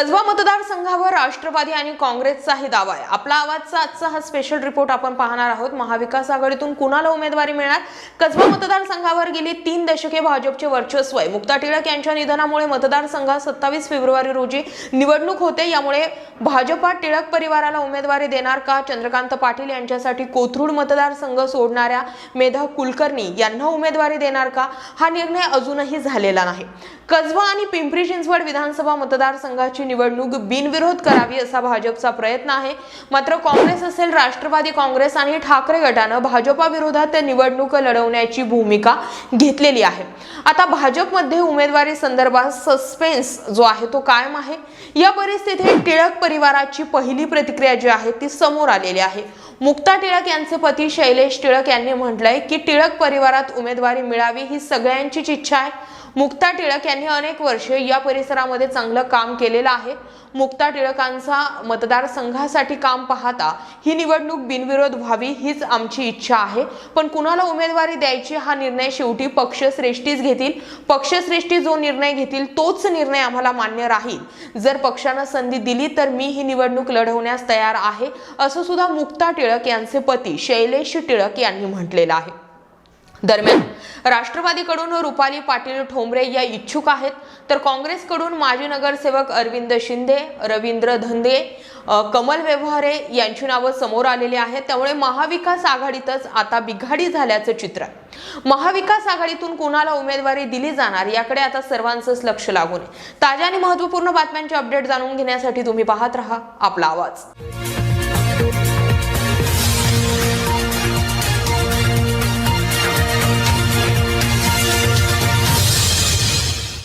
कसबा मतदारसंघावर राष्ट्रवादी आणि काँग्रेसचाही दावा आहे. आपला आवाजचा आजचा हा स्पेशल रिपोर्ट आपण पाहणार आहोत. महाविकास आघाडीतून कुणाला उमेदवारी मिळणार? कसबा मतदारसंघावर गेली तीन दशके भाजपचे वर्चस्व आहे. मुक्ता टिळक यांच्या निधनामुळे मतदारसंघात सत्तावीस फेब्रुवारी रोजी निवडणूक होते. यामुळे भाजपा टिळक परिवाराला उमेदवारी देणार का? चंद्रकांत पाटील यांच्यासाठी कोथरूड मतदारसंघ सोडणाऱ्या मेधा कुलकर्णी यांना उमेदवारी देणार का? हा निर्णय अजूनही झालेला नाही. कसबा आणि पिंपरी चिंचवड विधानसभा मतदारसंघाची निवडणूक बिनविरोध करावी असा भाजपचा प्रयत्न आहे. मात्र काँग्रेस असेल राष्ट्रवादी काँग्रेस आणि ठाकरे गटानं भाजपा विरोधात निवडणूक लढवण्याची भूमिका घेतलेली आहे. आता भाजपमध्ये उमेदवारी संदर्भात सस्पेन्स जो आहे तो कायम आहे. या परिस्थितीत टिळक परिवाराची पहिली प्रतिक्रिया जी आहे ती समोर आलेली आहे. मुक्ता टिळक यांचे पती शैलेश टिळक यांनी म्हटलंय की टिळक परिवारात उमेदवारी मिळावी ही सगळ्यांचीच इच्छा आहे. मुक्ता टिळक यांनी अनेक वर्षे या परिसरामध्ये चांगलं काम केलेलं आहे. मुक्ता टिळकांचा मतदारसंघासाठी काम पाहता ही निवडणूक बिनविरोध व्हावी हीच आमची इच्छा आहे. पण कुणाला उमेदवारी द्यायची हा निर्णय शेवटी पक्षश्रेष्ठीच घेतील. पक्षश्रेष्ठी जो निर्णय घेतील तोच निर्णय आम्हाला मान्य राहील. जर पक्षानं संधी दिली तर मी ही निवडणूक लढवण्यास तयार आहे असं सुद्धा मुक्ता टिळक यांचे पती शैलेश टिळक यांनी म्हटलेलं आहे. दरम्यान. राष्ट्रवादीकडून रुपाली पाटील ठोंबरे या इच्छुक आहेत. तर काँग्रेसकडून माजी नगरसेवक अरविंद शिंदे रवींद्र धंदे कमल व्यवहारे यांची नावं समोर आलेली आहेत. त्यामुळे महाविकास आघाडीतच आता बिघाडी झाल्याचं चित्र. महाविकास आघाडीतून कुणाला उमेदवारी दिली जाणार याकडे आता सर्वांचंच लक्ष लागून ताज्या आणि महत्त्वपूर्ण बातम्यांचे अपडेट जाणून घेण्यासाठी तुम्ही पाहत राहा आपला आवाज.